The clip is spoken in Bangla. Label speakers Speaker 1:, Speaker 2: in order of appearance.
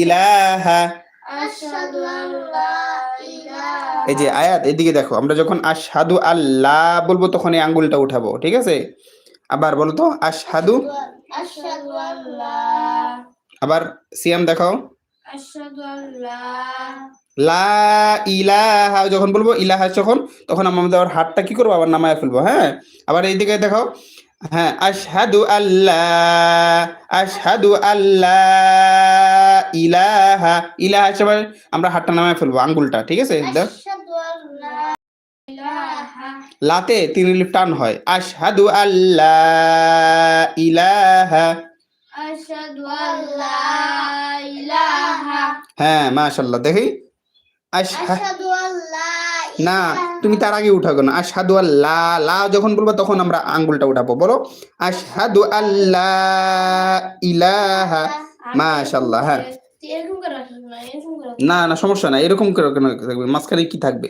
Speaker 1: ইলাহা। এই যে আয়াত এদিকে দেখো আমরা যখন আশহাদু আল্লাহ বলব তখন এই আঙ্গুলটা উঠাবো ঠিক আছে? আবার বলো তো আশহাদু? আবার সিয়াম দেখাও। লা। ইলাহা যখন বলব ইলাহা যখন তখন আমাদের আবার হাতটা কি করব? আবার নামায় ফেলব হ্যাঁ? আবার এইদিকে দেখাও। হ্যাঁ আশহাদু আল্লাহ আশহাদু আল্লাহ ইলাহা ইলাহা হিসেবে আমরা হাতটা নামায় ফেলব আঙ্গুলটা ঠিক আছে? লাতে তিন টান হয়। আশহাদু আল্লাহ ইলাহা। হ্যাঁ মাশাল্লাহ দেখি। না তুমি তার আগে উঠাবো না আশহাদু আল্লাহ লা যখন বলব তখন আমরা আঙ্গুলটা উঠাবো বলো। আশহাদু আল্লাহ ইলাহা। মাশাল্লাহ হ্যাঁ।
Speaker 2: না
Speaker 1: না সমস্যা না এরকম কেন থাকবে? মাঝখানে কি থাকবে?